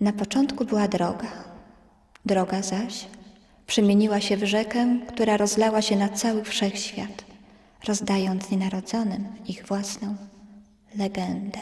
Na początku była droga. Droga zaś przemieniła się w rzekę, która rozlała się na cały wszechświat, rozdając nienarodzonym ich własną legendę.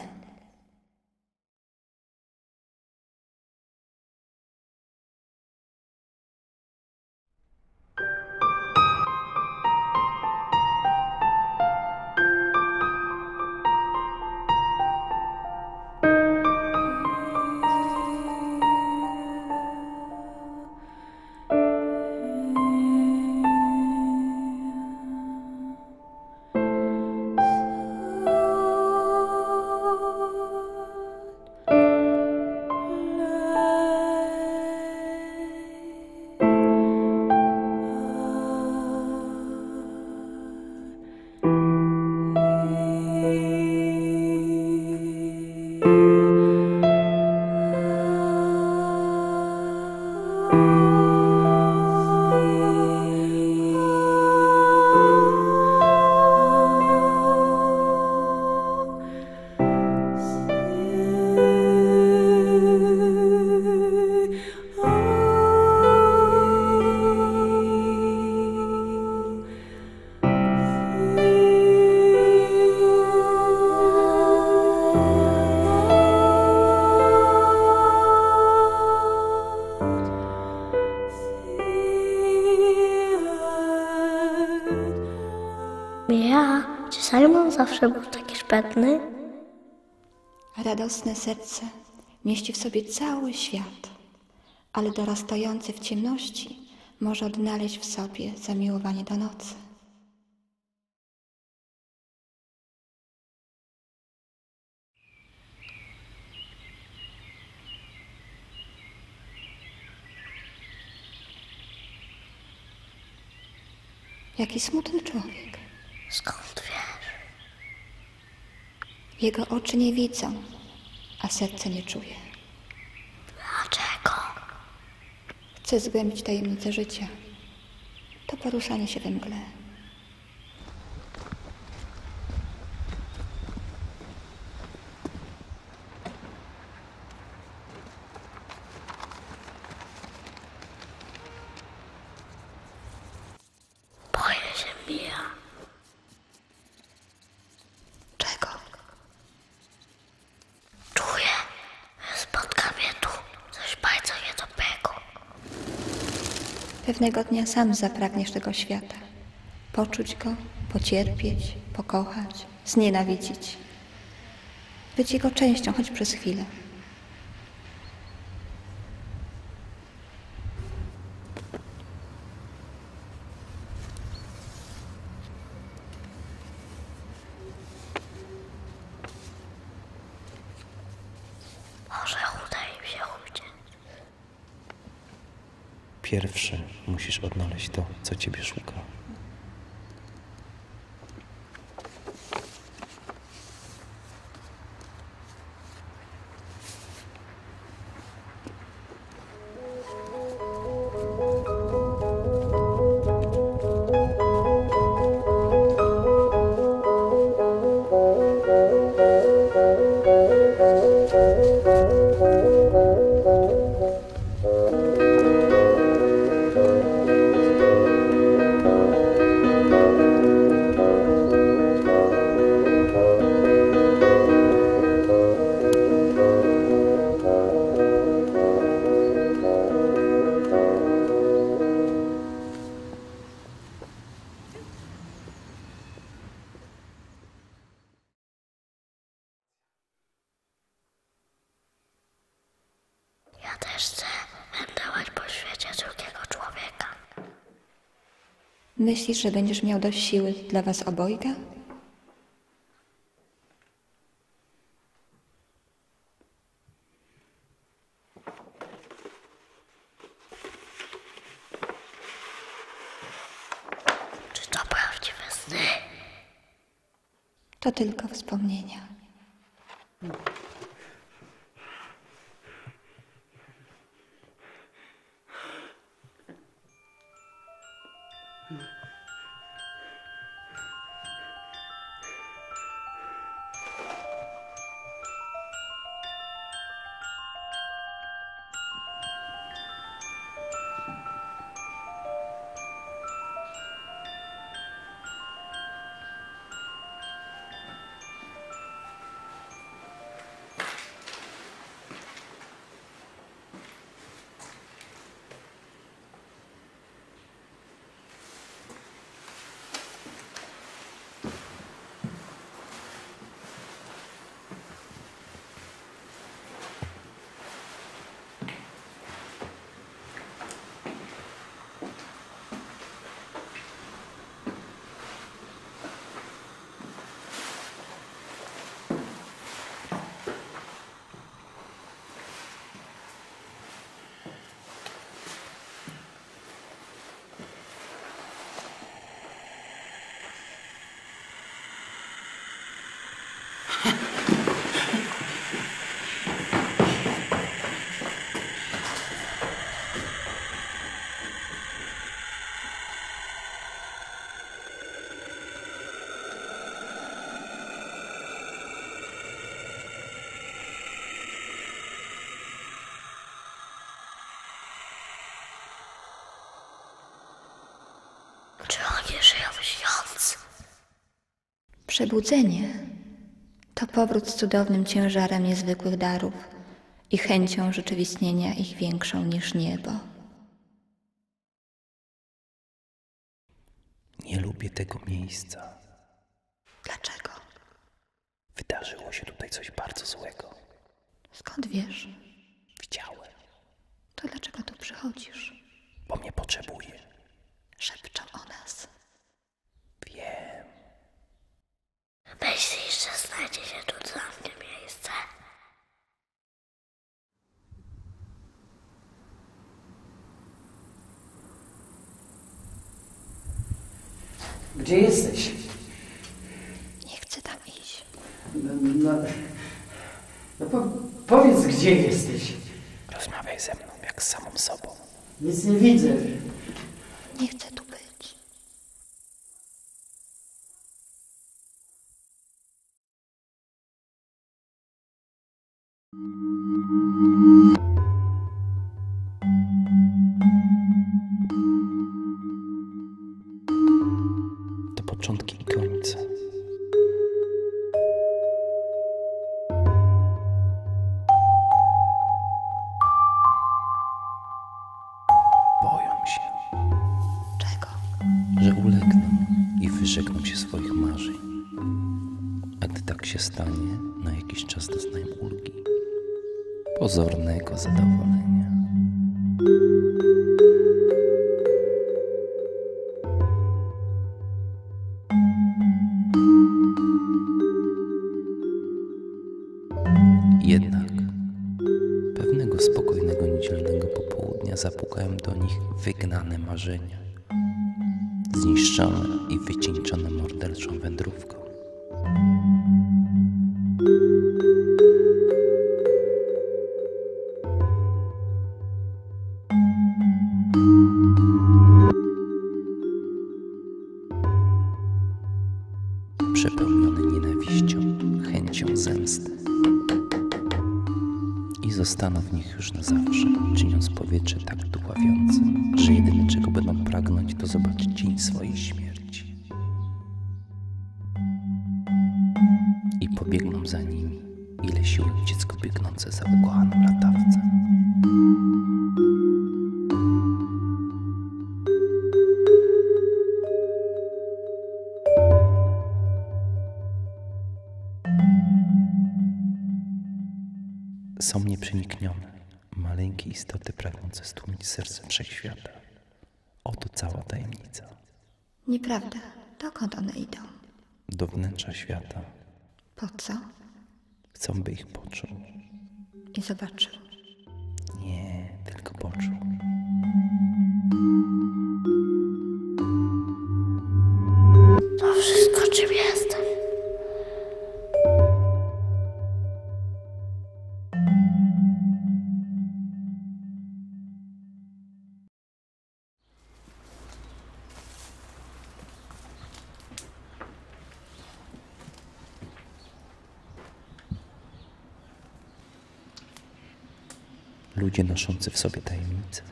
Zawsze był taki szpetny? Radosne serce mieści w sobie cały świat, ale dorastający w ciemności może odnaleźć w sobie zamiłowanie do nocy. Jaki smutny człowiek. Skąd wiesz? Jego oczy nie widzą, a serce nie czuje. Dlaczego? Chce zgłębić tajemnicę życia. To poruszanie się we mgle. Boję się Mija. Czego? Czuję, że spotka mnie tu coś bardzo niedobrego. Pewnego dnia sam zapragniesz tego świata. Poczuć go, pocierpieć, pokochać, znienawidzić. Być jego częścią, choć przez chwilę. Może uda im się uciec. Pierwszy musisz odnaleźć to, co ciebie szuka. Myślisz, że będziesz miał dość siły dla was obojga? Czy to prawdziwe sny? To tylko wspomnienia. Czy Przebudzenie to powrót z cudownym ciężarem niezwykłych darów i chęcią rzeczywistnienia ich większą niż niebo. Nie lubię tego miejsca. Dlaczego? Wydarzyło się tutaj coś bardzo złego. Skąd wiesz? Widziałem, To dlaczego tu przychodzisz? bo mnie potrzebuje. Szepczą o nas. Wiem. Myślisz, że znajdzie się tu dla mnie miejsce? Gdzie jesteś? Nie chcę tam iść. No, no, no po, powiedz, gdzie jesteś. Rozmawiaj ze mną jak z samą sobą. Nic nie widzę. Pozornego zadowolenia. Jednak pewnego spokojnego niedzielnego popołudnia zapukają do nich wygnane marzenia, już na zawsze, czyniąc powietrze tak dławiące, że jedyne czego będą pragnąć, to zobaczyć dzień swojej śmierci. I pobiegną za nimi, ile sił dziecko biegnące za ukochanym latawcem. Są nieprzeniknione, maleńkie istoty pragnące stłumić serce wszechświata. Oto cała tajemnica. Nieprawda. Dokąd one idą? Do wnętrza świata Po co? chcą, by ich poczuł. I zobaczył. Nie, tylko poczuł. Ludzie noszący w sobie tajemnicę.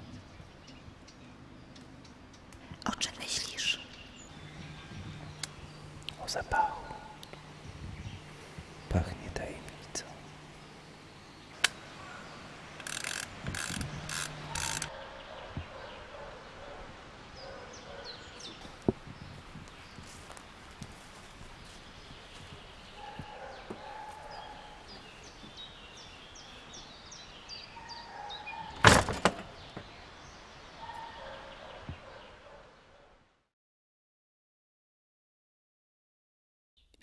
O czym myślisz? O zapachu. Pachnie tajemnicą.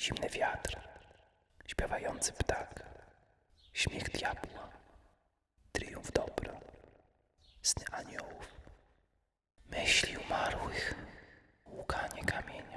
Zimny wiatr, śpiewający ptak, śmiech diabła, triumf dobra, sny aniołów, myśli umarłych, łukanie kamienia.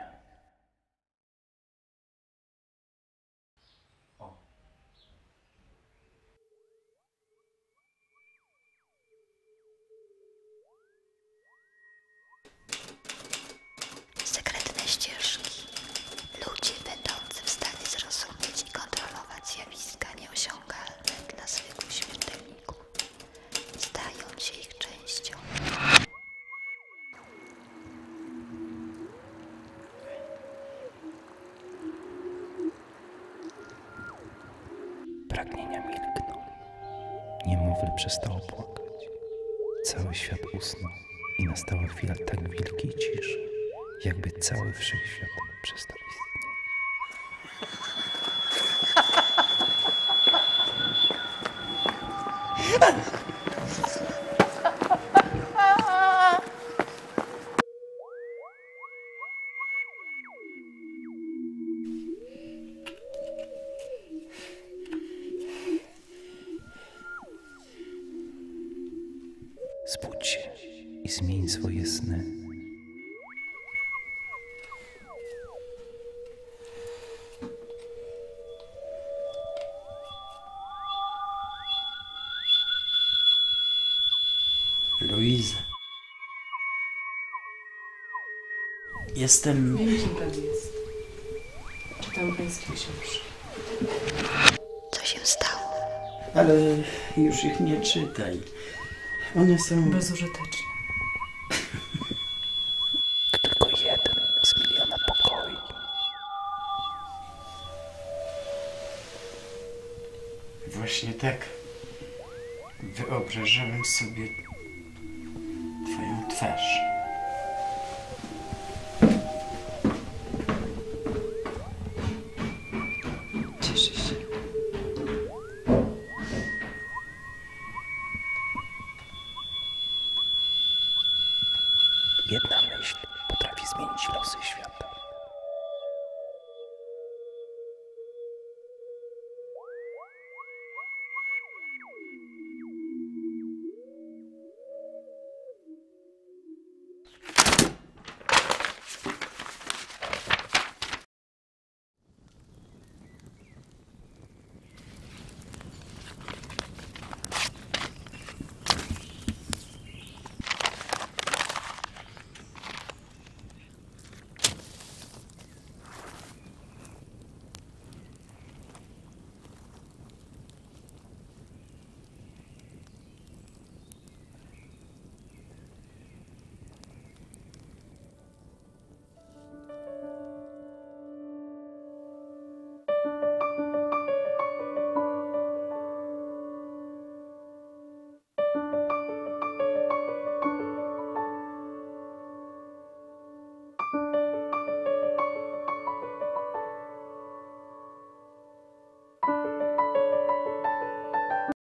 Świat usnął i nastała chwila tak wielkiej ciszy, jakby cały wszechświat przestał istnieć. Zbudź się i zmień swoje sny. Luiza. Jestem. Wiem, kim pan jest. Czytam pańskie książki. Co się stało? Ale już ich nie czytaj. One są. Bezużyteczne.